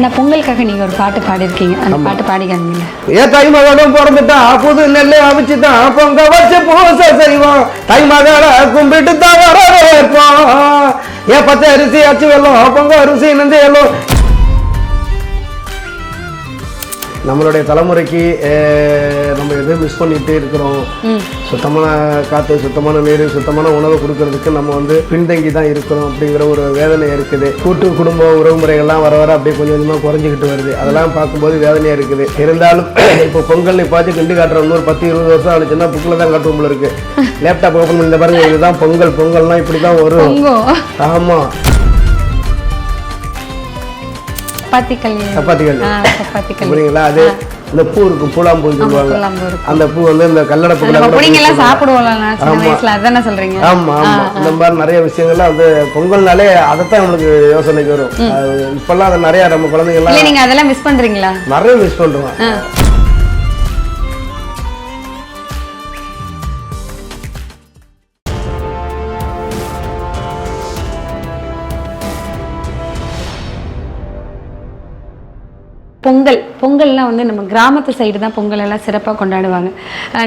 ஆனால் பொங்கலுக்காக நீங்கள் ஒரு பாட்டு பாடியிருக்கீங்க. அந்த பாட்டு பாடி காமிங்க ஏ தை மகனும் பிறந்துட்டான் புது நெல்லு அவிச்சுட்டான் பொங்க வச்சு பூசை செய்வோம் தை மகளை கும்பிட்டு தான் வரவேற்போம் ஏ பச்சை அரிசி அச்சு வெள்ளம் பொங்க அரிசி நெஞ்சு வெள்ளம் நம்மளுடைய தலைமுறைக்கு நம்ம எது மிஸ் பண்ணிட்டு இருக்கிறோம். சுத்தமான காற்று சுத்தமான நீர் சுத்தமான உணவு கொடுக்கறதுக்கு நம்ம வந்து பின்தங்கி தான் இருக்கிறோம் அப்படிங்கிற ஒரு வேதனை இருக்குது. கூட்டு குடும்ப உறவுமுறைகள்லாம் வர வர அப்படியே கொஞ்சம் கொஞ்சமாக குறைஞ்சிக்கிட்டு வருது. அதெல்லாம் பார்க்கும்போது வேதனையாக இருக்குது. இருந்தாலும் இப்போ பொங்கல் இப்பாச்சும் கிண்டு காட்டுற இன்னொரு பத்து இருபது வருஷம் ஆனிச்சுன்னா புக்கில் தான் காட்டும் போல இருக்கு. லேப்டாப் ஓப்பன் பண்ணி பாருங்க இதுதான் பொங்கல். பொங்கல்னா இப்படி தான் வரும் ஆமாம் சப்பாத்திகள் ஆ சப்பாத்திக்கள் புரியுங்களா அது இந்த பூ சொல்லுவாங்க. பூலாம்பூ இருக்கும். அந்த பூ வந்து இந்த ஆமா. வயசுல அதானே சொல்றீங்க? ஆமா ஆமா. இந்த மாதிரி நிறைய விஷயங்கள்லாம் வந்து பொங்கல்னாலே அதைத்தான் நம்மளுக்கு யோசனைக்கு வரும். இப்பெல்லாம் அதை நிறைய நம்ம குழந்தைங்கள்லாம் இல்ல நீங்க அதெல்லாம் மிஸ் பண்றீங்களா? நிறைய மிஸ் பண்றோம். பொங்கல் பொங்கல்லாம் வந்து நம்ம கிராமத்து சைடு தான் பொங்கல் எல்லாம் சிறப்பாக கொண்டாடுவாங்க.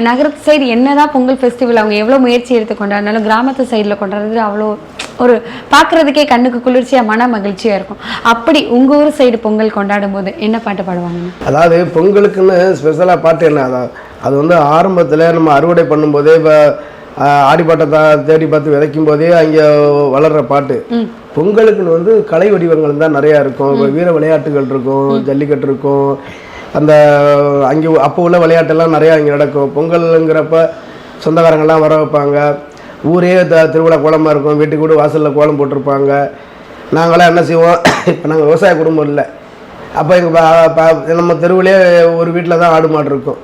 நகரத்து சைடு என்ன தான் பொங்கல் ஃபெஸ்டிவல் அவங்க எவ்வளோ முயற்சி எடுத்து கொண்டாடினாலும் கிராமத்து சைடில் கொண்டாடுறது அவ்வளோ ஒரு பார்க்குறதுக்கே கண்ணுக்கு குளிர்ச்சியாக மன மகிழ்ச்சியாக இருக்கும். அப்படி உங்கள் ஊர் சைடு பொங்கல் கொண்டாடும் போது என்ன பாட்டு பாடுவாங்க? அதாவது பொங்கலுக்குன்னு ஸ்பெஷலாக பாட்டு என்ன? அதான் அது வந்து ஆரம்பத்தில் நம்ம அறுவடை பண்ணும்போதே இப்போ ஆடிப்பாட்டை தா தேடி பார்த்து விதைக்கும் போதே அங்கே வளர்ற பாட்டு. பொங்கலுக்குன்னு வந்து கலை வடிவங்கள் தான் நிறையா இருக்கும். வீர விளையாட்டுகள் இருக்கும் ஜல்லிக்கட்டு இருக்கும். அந்த அங்கே அப்போ உள்ள விளையாட்டெல்லாம் நிறையா அங்கே நடக்கும். பொங்கலுங்கிறப்ப சொந்தக்காரங்கெல்லாம் வர வைப்பாங்க. ஊரே த திருவிழா கோலமாக இருக்கும். வீட்டுக்கு கூட வாசலில் கோலம் போட்டிருப்பாங்க. நாங்களாம் என்ன செய்வோம்? இப்போ நாங்கள் விவசாய குடும்பம் இல்லை. அப்போ எங்கள் நம்ம தெருவிலே ஒரு வீட்டில் தான் ஆடு மாடு இருக்கும்.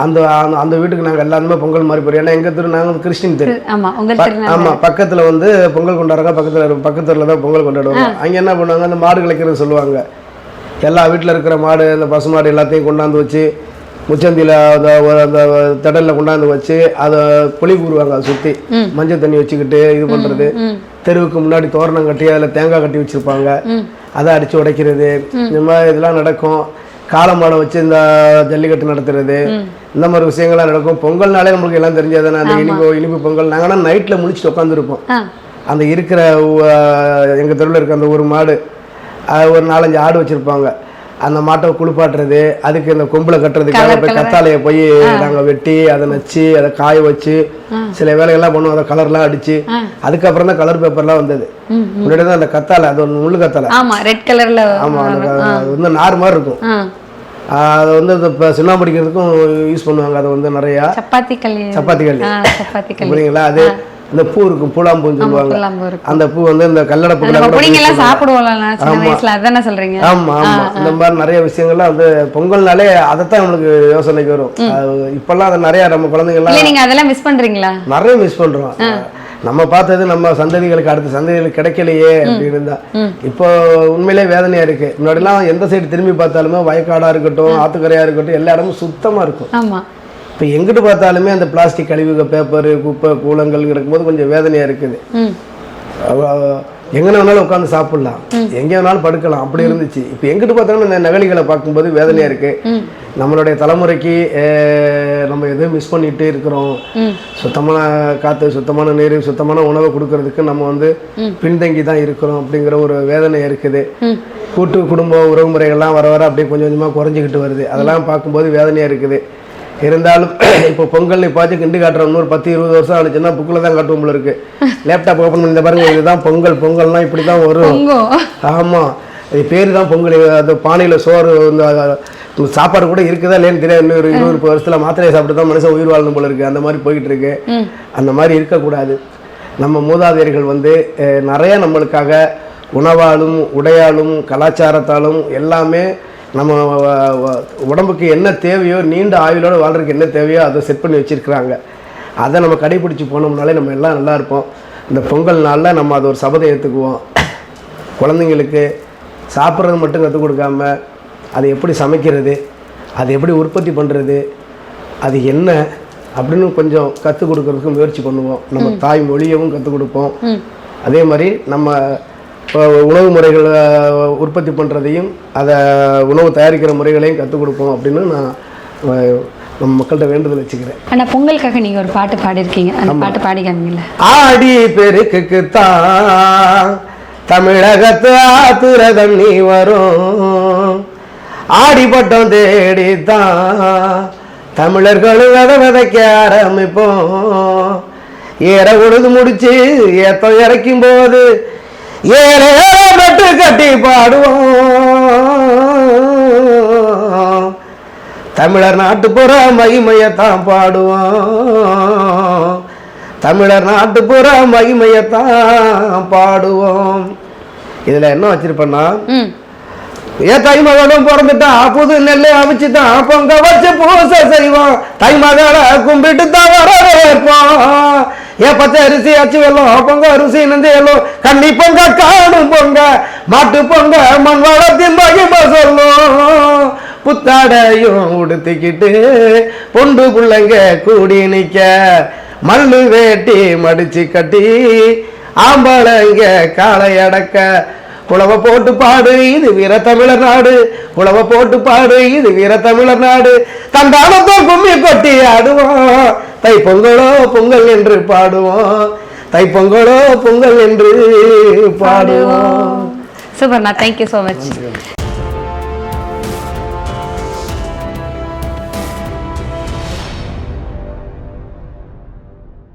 அந்த அந்த- வீட்டுக்கு நாங்கள் எல்லாருமே பொங்கல் மாதிரி போகிறோம் ஏன்னா எங்கள் தெரு நாங்கள் கிறிஸ்டின் தெரு. ஆமா உங்கள் ப- திருநாள் ஆமா பக்கத்துல வந்து பொங்கல் கொண்டாடுறாங்க பக்கத்துல பக்கத்துல தான் பொங்கல் கொண்டாடுவாங்க. அங்க என்ன பண்ணுவாங்க? அந்த மாடு கிளைக்கிறது சொல்லுவாங்க. எல்லா வீட்டுல இருக்கிற மாடு அந்த பசு மாடு எல்லாத்தையும் கொண்டாந்து வச்சு முச்சந்தியில் அந்த அந்த திடலில் கொண்டாந்து வச்சு அதை குழி கூறுவாங்க அதை சுற்றி மஞ்சள் தண்ணி வச்சுக்கிட்டு இது பண்ணுறது தெருவுக்கு முன்னாடி தோரணம் கட்டி அதில் தேங்காய் கட்டி வச்சுருப்பாங்க. அதை அடித்து உடைக்கிறது. இந்த மாதிரி இதெல்லாம் நடக்கும். காளை மாடை வச்சு இந்த ஜல்லிக்கட்டு நடத்துறது இந்த மாதிரி விஷயங்கள்லாம் நடக்கும். பொங்கல்னாலே நம்மளுக்கு எல்லாம் தெரிஞ்சதானே அந்த இனிப்பு இனிப்பு பொங்கல். நாங்கன்னா நைட்டில் முடிச்சுட்டு உட்காந்துருப்போம் அந்த இருக்கிற எங்கள் தெருவில் இருக்க அந்த ஒரு மாடு ஒரு நாலஞ்சு ஆடு வச்சுருப்பாங்க. அந்த மாட்டை குளிப்பாட்டுறது அதுக்கு இந்த கொம்புல கட்டுறதுக்காக போய் கத்தாழையை போய் நாங்கள் வெட்டி அதை நச்சு அதை காய வச்சு சில வேலைகள்லாம் பண்ணுவோம். அதை கலர்லாம் அடிச்சு அதுக்கப்புறம் தான் கலர் பேப்பர்லாம் வந்தது. முன்னாடி தான் அந்த கத்தாழை அது ஒரு முள்ளு கத்தாழை. ஆமா ரெட் கலர்ல ஆமாம் அது வந்து நார் மாதிரி இருக்கும். அதை வந்து இப்போ சின்ன படிக்கிறதுக்கும் யூஸ் பண்ணுவாங்க. அதை வந்து நிறையா சப்பாத்தி களி சப்பாத்தி ஆ சப்பாத்தி களி புரியுங்களா அது இந்த பூ இருக்கும். பூலாம்பூன்னு சொல்லுவாங்க. அந்த பூ வந்து இந்த கூட பிடிங்கெல்லாம் சாப்பிடுவோம்ல சொல்றீங்க? ஆமா ஆமா. இந்த மாதிரி நிறைய விஷயங்கள்லாம் வந்து பொங்கல்னாலே அதைத்தான் நம்மளுக்கு யோசனைக்கு வரும். இப்பெல்லாம் அதை நிறைய நம்ம குழந்தைங்கள்லாம் இல்ல நீங்க அதெல்லாம் மிஸ் பண்றீங்களா? நிறைய மிஸ் பண்றோம். நம்ம பார்த்தது நம்ம சந்ததிகளுக்கு அடுத்த சந்ததிகளுக்கு கிடைக்கலையே அப்படின்னு தான் இப்போ உண்மையிலே வேதனையா இருக்கு. முன்னாடிலாம் எந்த சைடு திரும்பி பார்த்தாலுமே வயக்காடா இருக்கட்டும் ஆத்துக்கரையா இருக்கட்டும் எல்லா இடமும் சுத்தமா இருக்கும். இப்போ எங்கிட்டு பார்த்தாலுமே அந்த பிளாஸ்டிக் கழிவுகள் பேப்பர் குப்பை கூலங்கள் இருக்கும்போது கொஞ்சம் வேதனையா இருக்குது. எங்கன வேணாலும் உட்காந்து சாப்பிடலாம். எங்க வேணாலும் படுக்கலாம். அப்படி இருந்துச்சு. இப்போ எங்கிட்டு பார்த்தாலும் இந்த நகலிகளை பார்க்கும்போது வேதனையா இருக்கு. நம்மளுடைய தலைமுறைக்கு நம்ம எதுவும் மிஸ் பண்ணிட்டு இருக்கிறோம். சுத்தமான காற்று சுத்தமான நீர் சுத்தமான உணவு கொடுக்கறதுக்கு நம்ம வந்து பின்தங்கி தான் இருக்கிறோம் அப்படிங்கிற ஒரு வேதனை இருக்குது. கூட்டு குடும்ப உறவுமுறைகள்லாம் வர வர அப்படியே கொஞ்சம் கொஞ்சமாக குறைஞ்சிக்கிட்டு வருது. அதெல்லாம் பார்க்கும்போது வேதனையா இருக்குது. இருந்தாலும் இப்போ பொங்கல் இப்பாச்சும் கிண்டு காட்டுற இன்னொரு பத்து இருபது வருஷம் ஆனிச்சுன்னா புக்கில் தான் காட்டுவோம் போல இருக்கு. லேப்டாப் ஓப்பன் பண்ணி இந்த பாருங்க இதுதான் பொங்கல் பொங்கல்னா இப்படி தான் வரும் ஆமாம் இது பேர் தான் பொங்கல். அந்த பானையில் சோறு சாப்பாடு கூட இருக்குதா இல்லையான்னு தெரியாது. இன்னும் ஒரு இருபது முப்பது வருஷத்துல மாத்திரையை சாப்பிட்டு தான் மனுஷன் உயிர் வாழணும் போல இருக்கு. அந்த மாதிரி போய்கிட்டு இருக்கு அந்த மாதிரி இருக்கக்கூடாது. நம்ம மூதாதையர்கள் வந்து நிறைய நம்மளுக்காக உணவாலும் உடையாலும் கலாச்சாரத்தாலும் எல்லாமே நம்ம உடம்புக்கு என்ன தேவையோ நீண்ட ஆயுளோட வாழ்றதுக்கு என்ன தேவையோ அதை செட் பண்ணி வச்சிருக்கிறாங்க. அதை நம்ம கடைபிடிச்சு போனோம்னாலே நம்ம எல்லாம் நல்லா இருப்போம். இந்த பொங்கல் நாளில் நம்ம அதை ஒரு சபதை ஏற்றுக்குவோம் குழந்தைங்களுக்கு சாப்பிட்றது மட்டும் கற்றுக் கொடுக்காம அதை எப்படி சமைக்கிறது அதை எப்படி உற்பத்தி பண்ணுறது அது என்ன அப்படின்னு கொஞ்சம் கற்றுக் கொடுக்கறதுக்கு முயற்சி பண்ணுவோம். நம்ம தாய் மொழியவும் கற்றுக் கொடுப்போம். அதே மாதிரி நம்ம உணவு முறைகள் உற்பத்தி பண்ணுறதையும் அதை உணவு தயாரிக்கிற முறைகளையும் கற்றுக் கொடுப்போம் அப்படின்னு நான் நம்ம மக்கள்கிட்ட வேண்டுதல் வச்சுக்கிறேன். ஆனா பொங்கலுக்காக நீங்க ஒரு பாட்டு பாடியிருக்கீங்க. அந்த பாட்டு பாடி காமிங்களா ஆடி பெருக்குத்தான் தமிழகத்து ஆத்துரதம் தண்ணி வரும். ஆடிப்பட்டம் தேடித்தான். தமிழர்கள் விதை விதைக்க ஆரம்பிப்போம். ஏற உழுது முடிச்சு ஏத்தம் இறக்கும் போது ஏற நட்டு கட்டி பாடுவோம். தமிழர் நாட்டுப்புற மகிமையத்தான் பாடுவோம். தமிழர் நாட்டுப்புற மகிமையத்தான் பாடுவோம். இதில் என்ன வச்சிருப்பேன்னா ம். ஏ தை மகனும் பிறந்துட்டான் புது நெல் அவிச்சுட்டான் பொங்க வச்சு பூசை செய்வோம் தை மகளை கும்பிட்டு தான் வரவேற்போம் ஏ பச்சை அரிசி அச்சு வெள்ளம் பொங்க அரிசி நெஞ்சு வெள்ளம் கன்னி பொங்க காணும் பொங்க மாட்டு பொங்க மண் வளத்தின் மகிமை சொல்லும். புத்தாடையும் உடுத்திக்கிட்டு பொண்டு பிள்ளைங்க கூடி நிக்க மல்லு வேட்டி மடிச்சு கட்டி ஆம்பளைங்க காளை அடக்க. குளவ போட்டு பாடு இது வீர தமிழர் நாடு. குளவ போட்டு பாடு இது வீர தமிழர் நாடு. தந்தானத்தோ கும்மி கொட்டி ஆடுவோம். தை பொங்கலோ பொங்கல் என்று பாடுவோம். தை பொங்கலோ பொங்கல் என்று பாடுவோம் சூப்பர்ண்ணா தேங்க்யூ ஸோ மச்